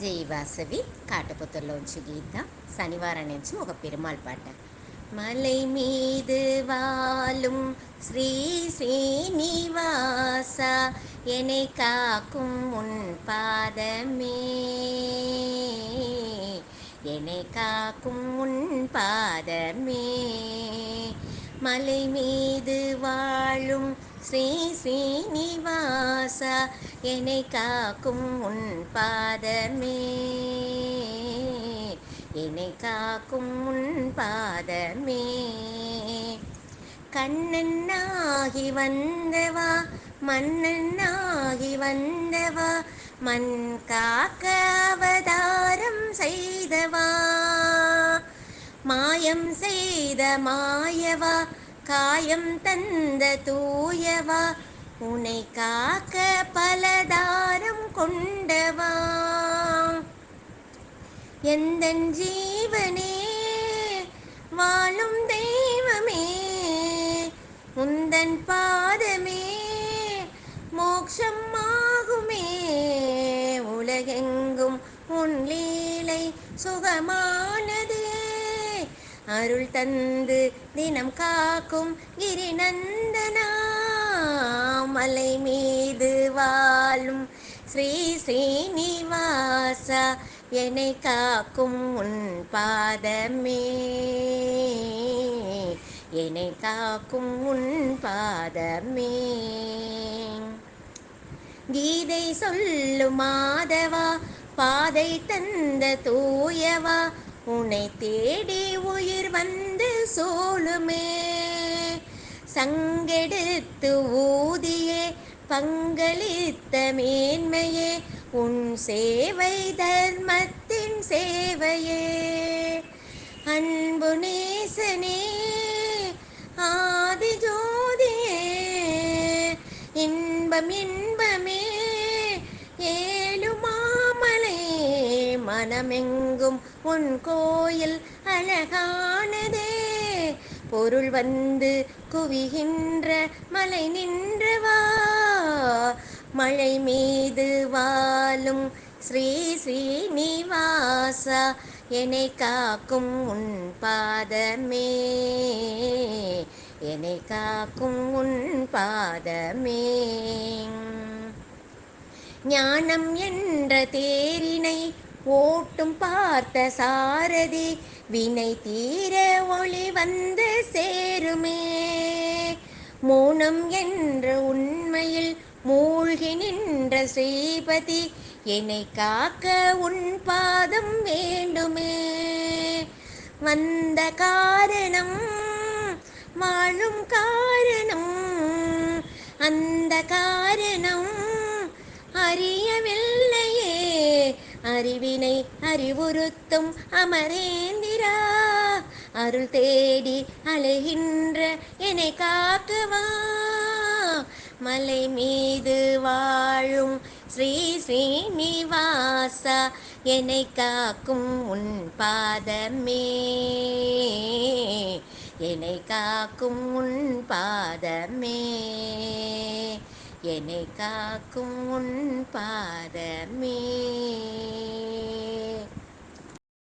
జై వాసవి కాటపుతలోంచి గీత శనివారం నుంచి ఒక పెరుమాళ్ పాట మలై மீது வாழும் ஸ்ரீ ஸ்ரீனிவாச என்னை காக்கும் உன் பாதமே என்னை காக்கும் உன் பாதமே மலை மீது வாழும் ஸ்ரீ ஸ்ரீனிவாச என்னை காக்கும் உன் பாதமே. என்னை காக்கும் உன் பாதமே. கண்ணன்னாகி வந்தவா மன்னன்னாகி வந்தவா மண் காக்க அவதாரம் செய்தவா. மாயம் செய்த மாயவா காயம் தந்த தூயவா உனை காக்க பலதாரம் கொண்டவா. எந்த ஜீவனே வாழும் தெய்வமே உந்தன் பாதமே மோக்ஷம் ஆகுமே. உலகெங்கும் உன் லீலை சுகமான அருள் தந்து தினம் காக்கும் கிரிநந்தனா மலை மீது வாழும் ஸ்ரீ ஸ்ரீனிவாசா என்னை காக்கும் உன் பாதமே. என்னை காக்கும் உன் பாதமே. கீதை சொல்லும் மாதவா பாதை தந்த தூயவா? உனை தேடி உயிர் வந்து சோழுமே சங்கெடுத்து ஊதியே பங்களித்த மேன்மையே உன் சேவை தர்மத்தின் சேவையே. அன்பு நேசனே ஆதி ஜோதியே இன்பம் இன்பமே மனமெங்கும் உன் கோயில் அழகானதே. பொருள் வந்து குவிகின்ற மலை நின்றவா மழை மீது வாழும் ஸ்ரீ ஸ்ரீனிவாசா என்னை காக்கும் உன் பாதமே. என்னை காக்கும் உன் பாதமே. ஞானம் என்ற தேரினை ஓட்டும் பார்த்த சாரதி வினை தீர ஒளி வந்து சேருமே. மௌனம் என்ற உண்மையில் மூழ்கி நின்ற ஸ்ரீபதி என்னை காக்க உன் பாதம் வேண்டுமே. வந்த காரணம் வாழும் காரணம் அந்த காரணம் அறிவினை அறிவுறுத்தும் அமரேந்திரா. அருள் தேடி அலைகின்ற என்னை காக்குவா. மலை மீது வாழும் ஸ்ரீ ஸ்ரீனிவாசா என்னை காக்கும் உன் பாதமே. என்னை காக்கும் உன் பாதமே. என்னை காக்கும் உன் பாதமே.